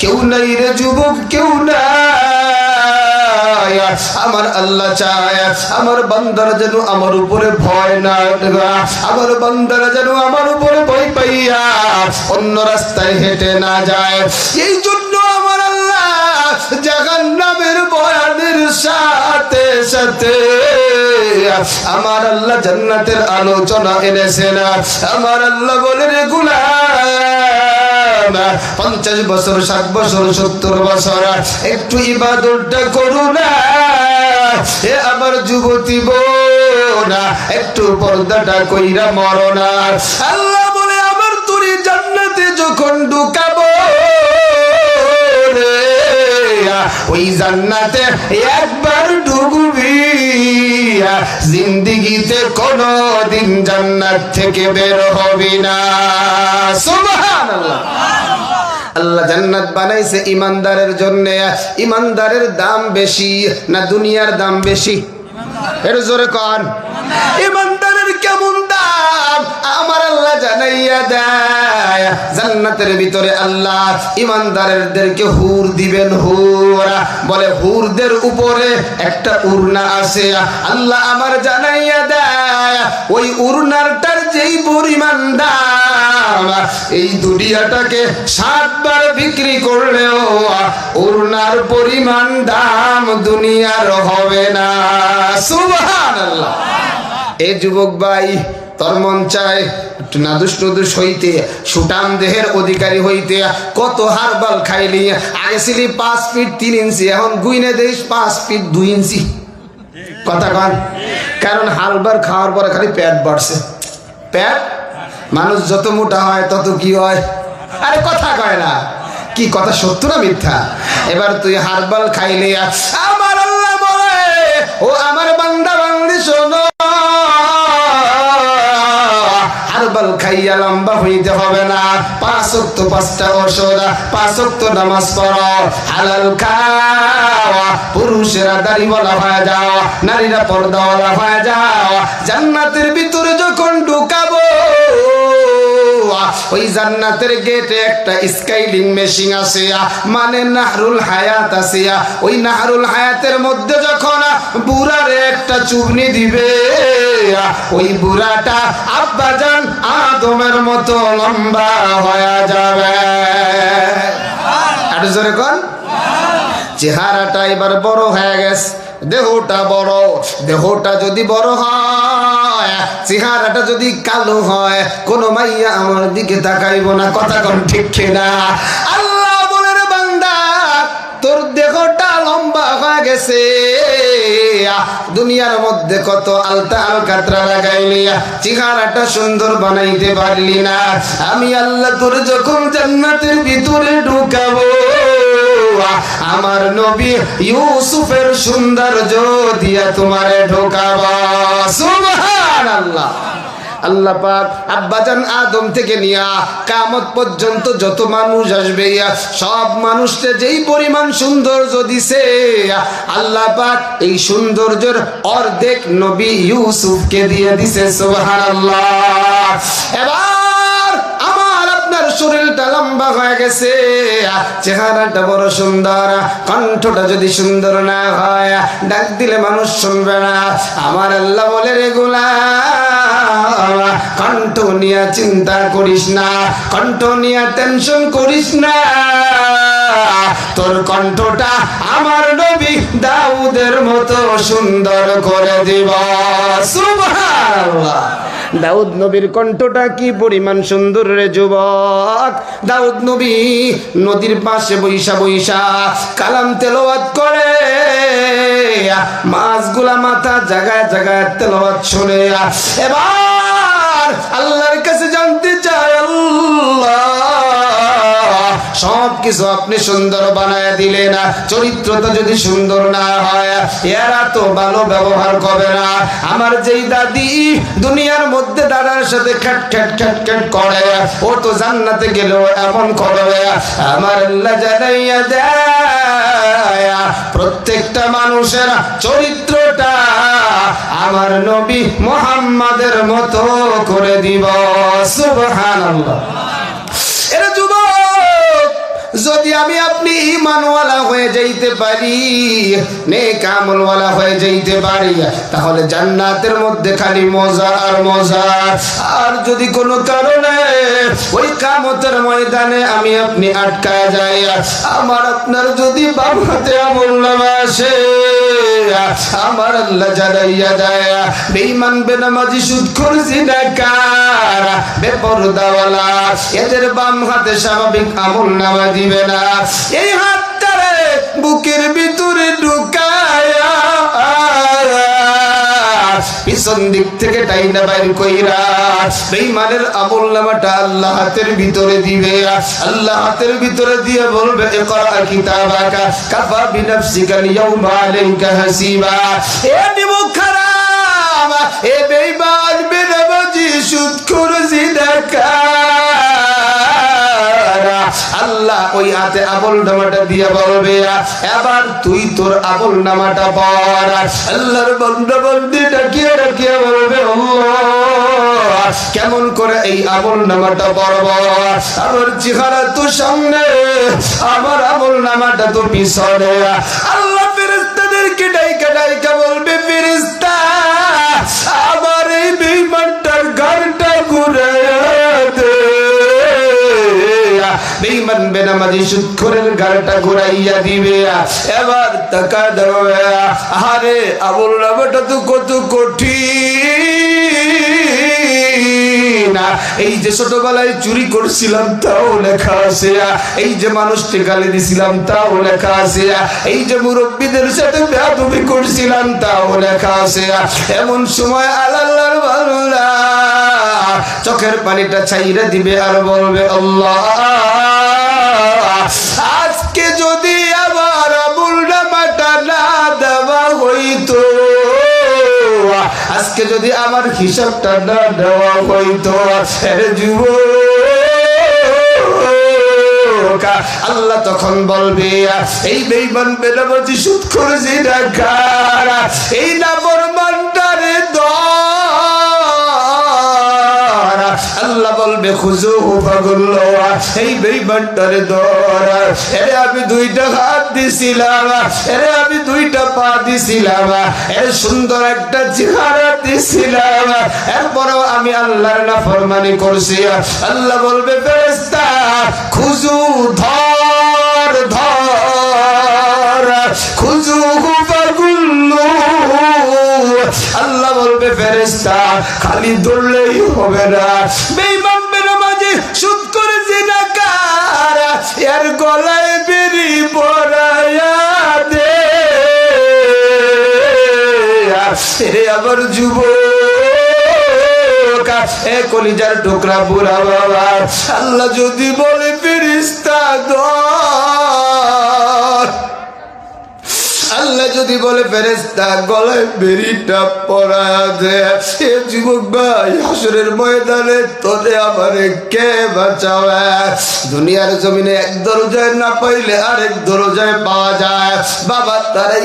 কেউ নাই রে যুবক, কেউ নাই। আমার আল্লাহ চায়, আমার বান্দার যেন আমার উপরে ভয় না আমার বান্দার যেন আমার উপরে ভয় পাইয়া অন্য রাস্তায় হেঁটে না যায়। এই জন্য আমার আল্লাহ জাগান নামের বয়ানের সাথে সাথে আমার আল্লাহ জান্নাতের আলোচনা এনেছেন। আমার আল্লাহ বলে রে পঞ্চাশ বছর, ষাট বছর, সত্তর বছর, একটু ইবাদতটা করু না। এ আমার যুবতী বোনা একটু পর্দাটা কইরা মরনা আল্লাহ বলে, আমার তুরি জান্নাতে যখন ঢুকাবো ওই জান্নাতে একবার ঢুকবি। জিন্দিগিতে কোনো দিন জান্নাত থেকে বের হবি না। সুবহানাল্লাহ। আল্লাহ জান্নাত বানাইছে ইমানদারের জন্য। ইমানদারের দাম বেশি না দুনিয়ার দাম বেশি? এর জোরে কন। ইমানদারের কেমন দাম? আমার আল্লাহ জানাইয়া দেয়। জান্নাতের ভিতরে আল্লাহ ইমানদারদেরকে হুর দিবেন হুর। বলে হুরদের উপরে একটা উড়না আছে। আল্লাহ আমার জানাইয়া দেয়, ওই উড়নারটার যেই পরিমাণ দাম এই দুনিয়াটাকে সাতবার বিক্রি করলেও উড়নার পরিমাণ দাম দুনিয়ার হবে না। সুবহানাল্লাহ। এ যুবক ভাই, তোর মন চায় নাদুস নদুস হইতে দেহের অধিকারী হইতে, কত হারবাল খাইলি আইসিলি পাঁচ ফিট তিন ইঞ্চি, এখন গুইনে দেশ পাঁচ ফিট দুই ইঞ্চি। কথা কন। কারণ হালবার খাওয়ার পরে খালি পেট বাড়ছে। পেট? মানুষ যত মোটা হয়, তত কি হয়? আরে কথা কয় না। কি কথা, সত্য না মিথ্যা? এবার তুই হারবাল খাইলে আমার আল্লাহ বলে, ও আমার বান্দা বান্দি শোনো। হারবাল খাইয়া লম্বা হইতে হবে না। পাঁচ পাঁচটা ওষুধ পাঁচ নামাজ পড়ো। হালাল খাওয়া, পুরুষেরা দাড়ি বলা হয়ে নারীরা পর্দাওয়ালা হয়ে জান্নাতের ভিতরে যখন ঢুকাবো ওই জান্নাতের গেটে একটা স্কাইলিং মেশিন আছে মানে নাহরুল হায়াত আছে ওই নাহরুল হায়াতের মধ্যে যখন বুড়ারে একটা দিবে, ওই বুড়াটা আব্বাজান আদমের মতো লম্বা হয়ে যাবে। আর জোরে কোন, চেহারাটা এবার বড় হয়ে গেছে। দেহটা বড়, দেহটা যদি বড় হয়, চেহারাটা যদি কালো হয়, কোন মাইয়া আমার দিকে তাকাইব না, কথা কোন ঠিক না আল্লাহ বলে বান্দা, তোর দেহটা লম্বা হয়ে গেছে। দুনিয়ার মধ্যে কত আলতা আলকাতরা লাগাইলি, চেহারাটা সুন্দর বানাইতে পারলি না। আমি আল্লাহ তোর যখন জান্নাতের ভিতরে ঢুকাবো আমার নবী ইউসুফের সৌন্দর্য দিয়া তোমারে ঢোকাবা। আল্লাহ পাক আব্বাজান আদম থেকে নিয়া কামত পর্যন্ত যত মানুষ আসবে সব মানুষকে যেই পরিমাণ সৌন্দর্য দিছে আল্লাহ পাক এই সৌন্দর্যের অর্ধেক নবী ইউসুফকে দিয়ে দিছে, সুবহানাল্লাহ। এবার আমার আপনার শরীরটা লম্বা হয়ে গেছে। চেহারাটা বড় সুন্দর, কণ্ঠটা যদি সুন্দর না হয়, ডাক দিলে মানুষ শুনবে না। আমার আল্লাহ বলে কণ্ঠ নিয়ে চিন্তা করিস না, কণ্ঠ নিয়ে টেনশন করিস না। তোর কণ্ঠটা আমার নবী দাউদের মতো সুন্দর করে দিব। সুবহানাল্লাহ। দাউদ নবীর কণ্ঠটা কি পরিমাণ সুন্দর রে যুবক? দাউদ নবী নদীর পাশে বৈশা বৈশা কালাম তেলাওয়াত করে। মাছগুলা মাথা জায়গায় জায়গায় তেলাওয়াত শুনে। এবার আল্লাহর কাছে জানতে চায় আল্লাহ। সব কিছু আপনি সুন্দর বানায় দিলেন চরিত্রটা যদি সুন্দর না হয়, এরা তো ভালো ব্যবহার করবে না। আমার যেই দাদি দুনিয়ার মধ্যে দাদার সাথে খ্যাট খ্যাট খ্যাট খ্যাট করে, ও তো জান্নাতে গেলেও এমন করবে। আমার জানাইয়া দেয়, প্রত্যেকটা মানুষের চরিত্রটা আমার নবী মোহাম্মদের মতো করে দিব। সুবহানাল্লাহ। যদি আমি আপনি ইমানওয়ালা হয়ে যাইতে পারি, নেক কামলওয়ালা হয়ে যাইতে পারি, তাহলে জান্নাতের মধ্যে খালি মজা আর মজা। আর যদি কোনো কারণে ওই কামতের ময়দানে আমি আপনি আটকায় যাই, আমার আপনার যদি বাম হাতে আমল নামা আসে আমার আল্লাহ জানাইয়া যায় বেঈমান বেনামাজি সুদ করছি না কার বেপরদাওয়ালা, এদের বাম হাতে স্বাভাবিক আমল নামা দিবে না। এই হাতটারে বুকের ভিতরে ঢুকায়া পিছন দিক থেকে টাইনা বাইর কইরা বেঈমানের আমল নামাটা আল্লাহ হাতের ভিতরে দিবে। আল্লাহ হাতের ভিতরে দিয়ে বলবে, ইকরা কিতাবাকা কাফা বিনাফসিকা ইয়াউমা আলাইকা হাসিবা। এ নিমুখ খারাপ, এ ওই হাতে আমল নামাটা দিয়ে বলবে, এবার তুই তোর আমল নামাটা পড়। আল্লাহর বন্ধা বন্দি ডাকিয়ে ডাকিয়ে বলবে কেমন করে এই আমল নামাটা পড়ব? আমার চেহারা তো সামনে, আমার আমল নামাটা তো পিছনে। আল্লাহ ফেরেস্তাদেরকে ডাইকা ডাইকা বেঈমান বেনামাজি সুদখোরের গালটা ঘুরাইয়া দিবে। এবার টাকা দেবে আরে আমল নামাটা তো কত কঠিন। এই যে ছোটবেলায় চুরি করছিলাম, তাও লেখা আছে। এই যে মানুষকে গালি দিছিলাম, তাও লেখা আছে। এই যে মুরব্বীদের সাথে বেয়াদবি করছিলাম, তাও লেখা আছে। এমন সময় আল্লাহর বাংলা চোখের পানিটা ছাইরে দিবে আর বলবে, আল্লাহ। যদি আমার হিসাবটা না দেওয়া হইতো যুব আল্লাহ তখন বলবে এই বেইমান বেনামতি সুদ না কারা এই নামর মান্ডারে দর আল্লাহ বলবে, খুজু এরে আমি দুইটা হাত দিছিলাম, এরে আমি দুইটা পা দিছিলাম এর সুন্দর একটা চেহারা দিছিলাম। এরপরেও আমি আল্লাহর নাফরমানি করছি। আল্লাহ বলবে ফেরেস্তা খুঁজু ধর। খালি দৌড়লেই হবে না। বেঈমান বেনামাজি সুদ করে জিনা কার, এর গলায় বেরি পরায়া দে। রে আবার যুব এ কলিজার টুকরা বুড়া বাবা, আল্লাহ যদি বলে ফিরিস্তা দর আল্লাহ যদি বলে ফেরেস্তা গলায় বেরিটা পরা এ যুবক ভাই হাসরের ময়দানে তোরে আমারে কে বাঁচাবে? দুনিয়ার জমিনে এক দরজায় না পাইলে আরেক দরজায় পাওয়া যায়। বাবা তারাই